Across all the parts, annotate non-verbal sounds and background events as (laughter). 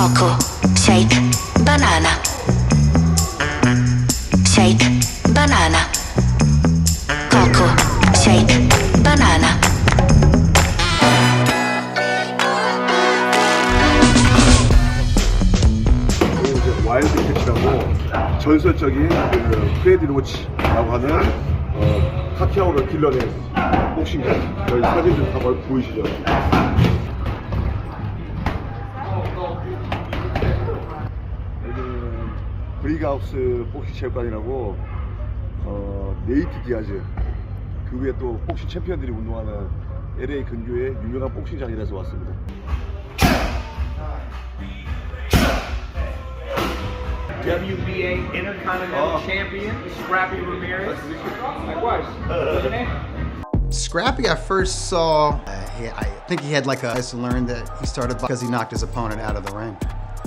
Coco, shake, banana. Shake, banana. Coco, shake, banana. 와일드 캐치라고 전설적인 그 프레디 로치라고 하는 어, 카키아오를 길러낸 복싱장 저희 사진들 다 보- 보이시죠? 브리가우스 복싱 체육관이라고 어, 네이트 디아즈 그 위에 또 복싱 챔피언들이 운동하는 LA 근교의 유명한 복싱장이라서 왔습니다. WBA Intercontinental Oh. Champion, Scrappy Ramirez. Likewise. What's your name? Scrappy, I first saw, uh, he, I think he had like a, I just learned that he started because he knocked his opponent out of the ring.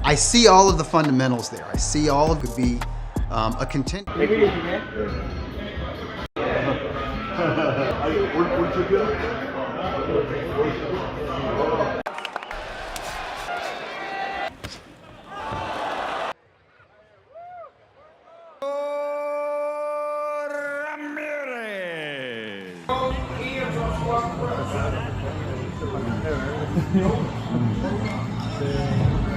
I see all of the fundamentals there. I see all of could be um, a contender. (laughs)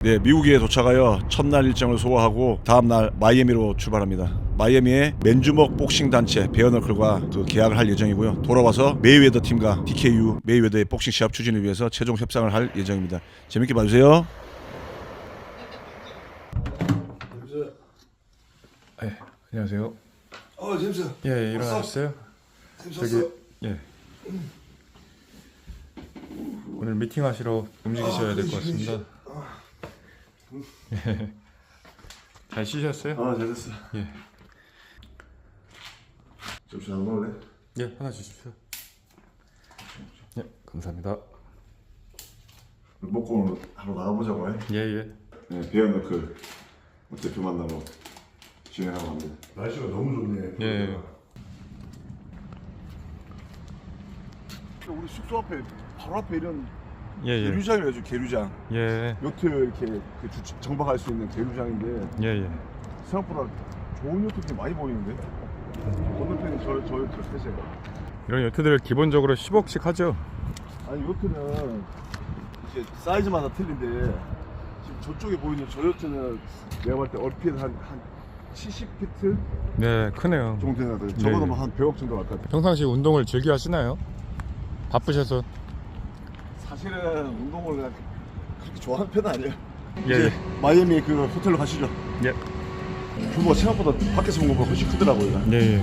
네, 미국에 도착하여 첫날 일정을 소화하고 다음 날 마이애미로 출발합니다. 마이애미의 맨주먹 복싱 단체 베어너클과 그 계약을 할 예정이고요. 돌아와서 메이웨더 팀과 DKU 메이웨더의 복싱 시합 추진을 위해서 최종 협상을 할 예정입니다. 재밌게 봐주세요. 네, 안녕하세요. 어, 제임스. 예, 예 일어나셨어요? 저기 예. 오늘 미팅 하시러 움직이셔야 될 것 같습니다. 예. 잘 쉬셨어요? 아, 잘 됐어. 예. 점심 안 먹을래? 예, 하나 주십시오. 예, 감사합니다. 먹고 오늘 하러 나가보자고 해. 예, 예. 네, 베어너클 대표 만나러 진행하고 갑니다. 날씨가 너무 좋네. 예, 예. 우리 숙소 앞에 바로 앞에 이런 예, 예. 계류장이라죠, 계류장. 예, 요트 이렇게 그 주- 정박할 수 있는 계류장인데 예, 예. 생각보다 좋은 요트들이 많이 보이는데 건너편에 저, 저 요트 세세요 이런 요트들 기본적으로 10억씩 하죠. 아니 요트는 이제 사이즈마다 틀린데 지금 저쪽에 보이는 저 요트는 내가 볼 때 얼핏 한, 한 70피트 네, 크네요. 정도 되나 요 네. 적어도 뭐한 100억 정도 갈것 같아요 평상시 운동을 즐겨 하시나요? 바쁘셔서. 사실은 운동을 그냥 그렇게 좋아하는 편은 아니에요. 예, 이제 마이애미 그 호텔로 가시죠. 예. 규모가 생각보다 밖에서 본 것보다 훨씬 크더라고요. 예,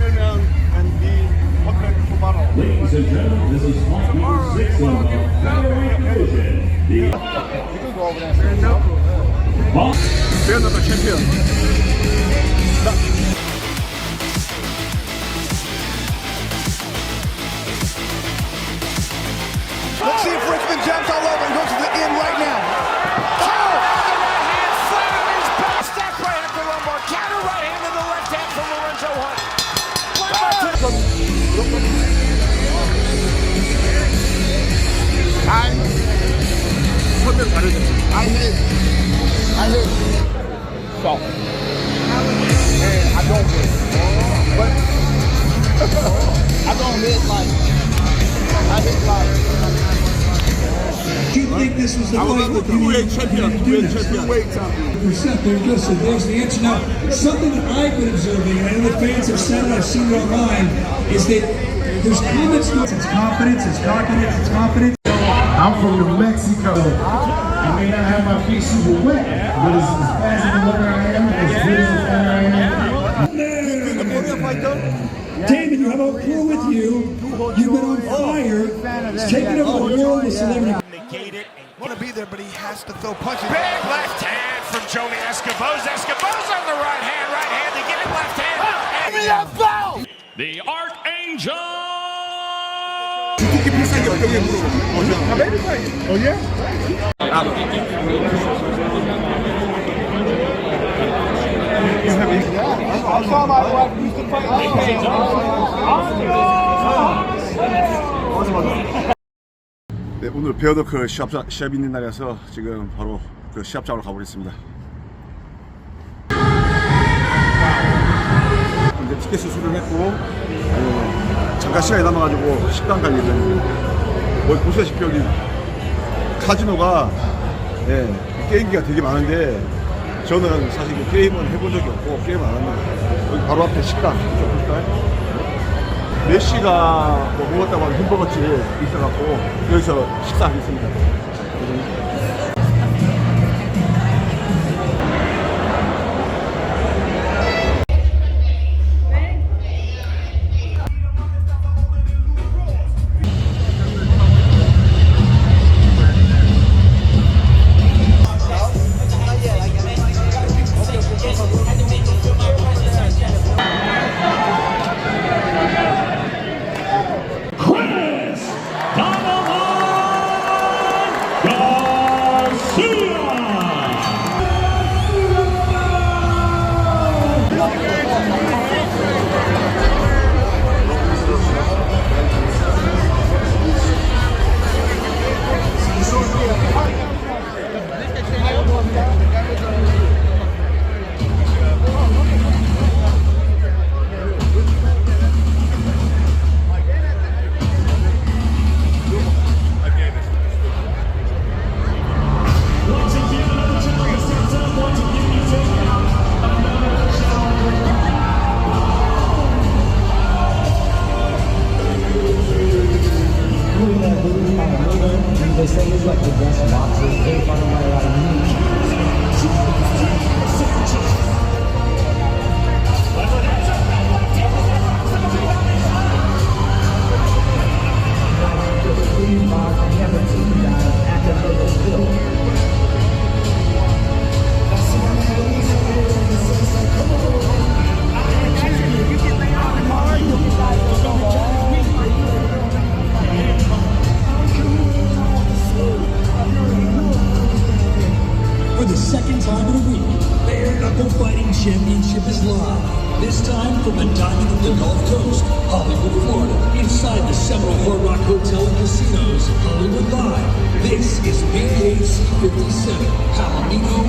afternoon and be. Ladies and gentlemen, this is Hawk six of the Featherweight The. You can go over there. Another champion. Stop. Let's see if Richmond jumps all over and goes to the end right now. 선면 다르죠. I hit. I hit. And I don't hit. But I don't hit like I hit like Do you think this was the fight that you needed to do this? Perceptive, listen, there's the answer. Now, something that I've been observing, and I know the fans have said it, I've seen it online, is that there's comments. It's confidence, it's confidence, it's confidence. I'm from New Mexico. I may not have my feet super wet, but as as fast as the runner I am, as good as the runner I am, David, you have a crew with you. You've been on fire. It's taken over the world with celebrity. Want to be there, but he has to throw punches. big left hand from Joey Escoboz. Escoboz on the right hand, right hand to get him left hand. Give me that foul! The Archangel! 네, 오늘 베어너클 시합, 시합 있는 날이라서 지금 바로 그 시합장으로 가보겠습니다. 이제 티켓 수수를 했고 어, 잠깐 시간이 남아가지고 식당 갈 예정입니다. 뭐 보시다시피 여기 카지노가 예, 게임기가 되게 많은데 저는 사실 그 게임은 해본 적이 없고 게임 안 합니다. 여기 바로 앞에 식당 좀 볼까요? 메시가 뭐 먹었다고 하는 햄버거집 있어갖고 여기서 식사하겠습니다. Palomino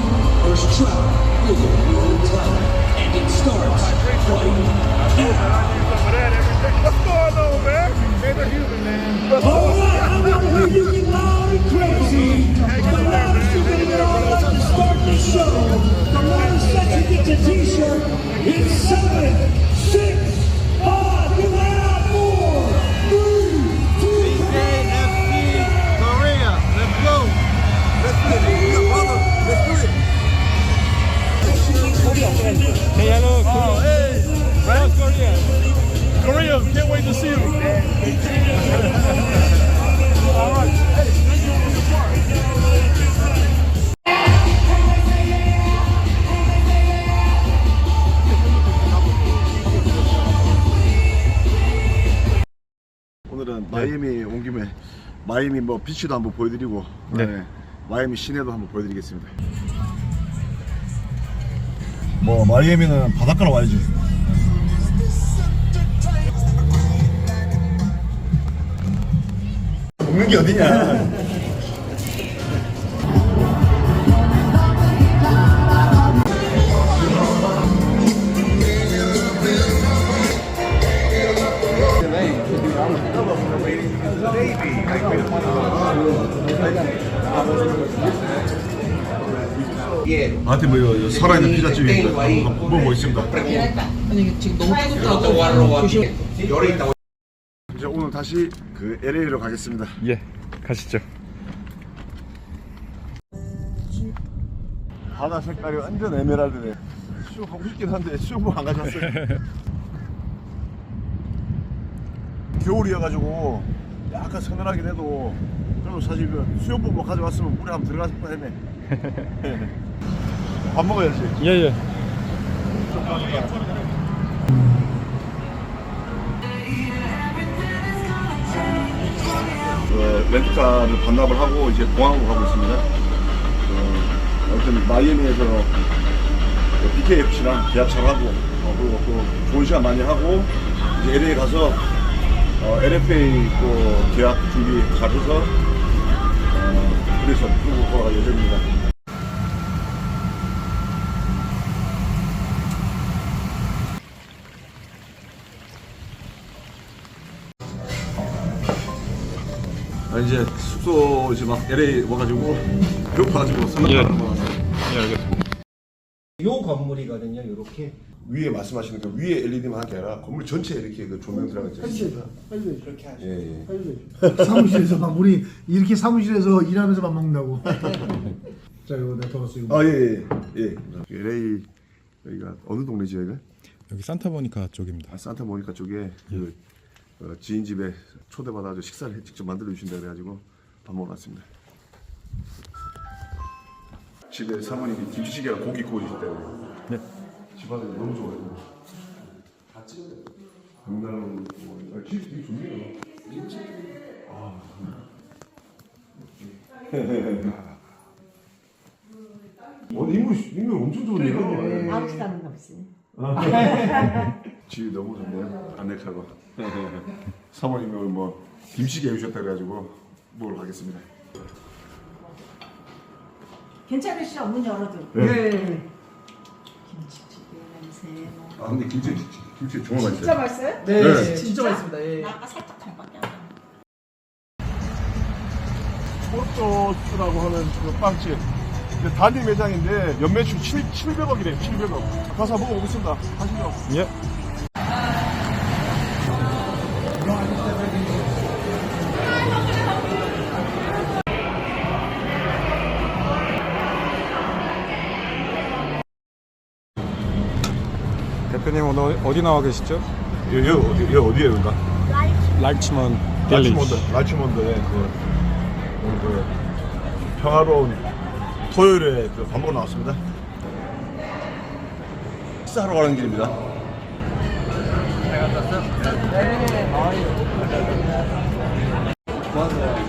versus Trout for the world title. And it starts right now. What's going on, man? Human, man. All right, I want to hear you get loud and crazy. The loudest you're to get start the show. The get t-shirt. It's seven, six, 마이애미 뭐 비치도 한번 보여드리고 네. 네. 마이애미 시내도 한번 보여드리겠습니다. 뭐 마이애미는 바닷가로 와야지. 먹는 게 어디냐? 나한테 뭐 살아있는 피자집이 한번 먹어보겠습니다. 아니 지금 너무 뜨겁다고 조심. 이제 오늘 다시 그 LA로 가겠습니다. 예, 가시죠. 바다 색깔이 완전 에메랄드네. 수영하고 싶긴 한데 수영복 안 가져왔어요. (laughs) 겨울이어가지고 약간 서늘하긴 해도 그래도 사실 그 수영복 뭐 가져왔으면 물에 한번 들어가서 뻔했네. (laughs) 밥 먹어야지. 예, 예. 어, 렌트카를 반납을 하고 이제 공항으로 가고 있습니다. 어, 어쨌든 마이애미에서 그 BKFC랑 계약처하고 어, 그리고 또 좋은 시간 많이 하고 이제 LA 가서 어, LFA 또 계약 준비 잘 해서 어, 그래서 한국 돌아갈 예정입니다. 아, 이제 숙소 이제 막 LA 와가지고 배고파가지고 삼각탕 먹었어요 예, 알겠습니다. 요 건물이거든요, 요렇게. 위에 말씀하시는 그 위에 LED만 한 게 아니라 건물 전체에 이렇게 그 조명 들어가 있죠. 그렇게 예, 예. 사무실에서 막 우리 이렇게 사무실에서 일하면서 밥 먹는다고. (laughs) 자, 이거 내가 더 쓰고. 아, 예, 예. 예. LA 여기가 어느 동네지 여기가? 여기 산타모니카 쪽입니다. 아, 산타모니카 쪽에 그 어, 지인 집에 초대받아서 식사를 해- 직접 만들어 주신다 그래가지고 밥 먹으러 왔습니다. 집에 사모님이 김치찌개랑 고기 구워주셨다고. 네. 집안에 너무 좋아요. 다 찍어요. 건강, 뭐, 아, 집 되게 좋네요. 아. (laughs) 어, 인물, 인물 엄청 좋네요. 아웃사는 없이. 집이 너무 좋네요. 안내차고. (laughs) 사모님이 오늘 뭐 김치찌개 해주셨다 그래가지고 먹으러 가겠습니다. 괜찮으시죠? 문 열어도. 네. 김치찌개 냄새. 뭐. 아 근데 김치 김치 정말 맛있어요. 진짜 맛있어요? 네, 네. 진짜 맛있습니다. 예. 나 아까 살짝 달밖에 안 나. 포토스라고 하는 그 빵집. 이제 단위 매장인데 연매출 7, 700억이래요. 700억. 가서 먹어보겠습니다. 가시죠. 예. 대표님 오늘 어디 나와 계시죠? 여기 어디 여기 어디예요, 여기가? 라이치먼 델리. 라치몬드. 라치몬드에 그 오늘 그 평화로운 토요일에 그밥 먹으러 나왔습니다. 식사하러 가는 길입니다.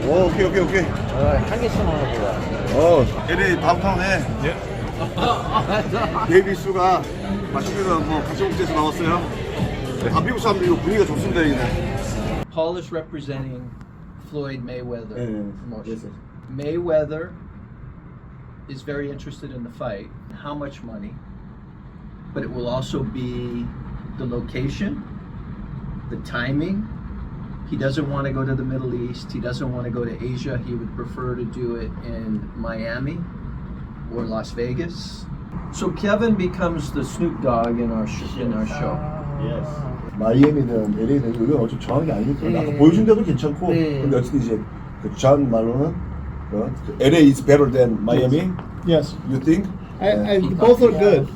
오, 오케이, 오케이, 오케이. 한 개씩 먹어보자. 어, LA 다운타운에 예. 데이비 수가 맛있는 거뭐 같이 먹자해서 나왔어요. 다 미국 사람들 이거 분위기가 좋습니다, 여기는. Paul is representing Floyd Mayweather. Yeah, yeah, promotion. yes, yes. Mayweather is very interested in the fight. How much money? But it will also be the location, the timing. He doesn't want to go to the Middle East. He doesn't want to go to Asia. He would prefer to do it in Miami or Las Vegas. So Kevin becomes the Snoop Dogg in our sh- in our show. 마이애미는 LA는 이건 어차피 정한 게 아니니까 네. 아까 보여준 데도 괜찮고 네. 근데 어쨌든 이제 그존 말로는 어, 그 LA is better than Miami. Yes. You think? I, I, both are good.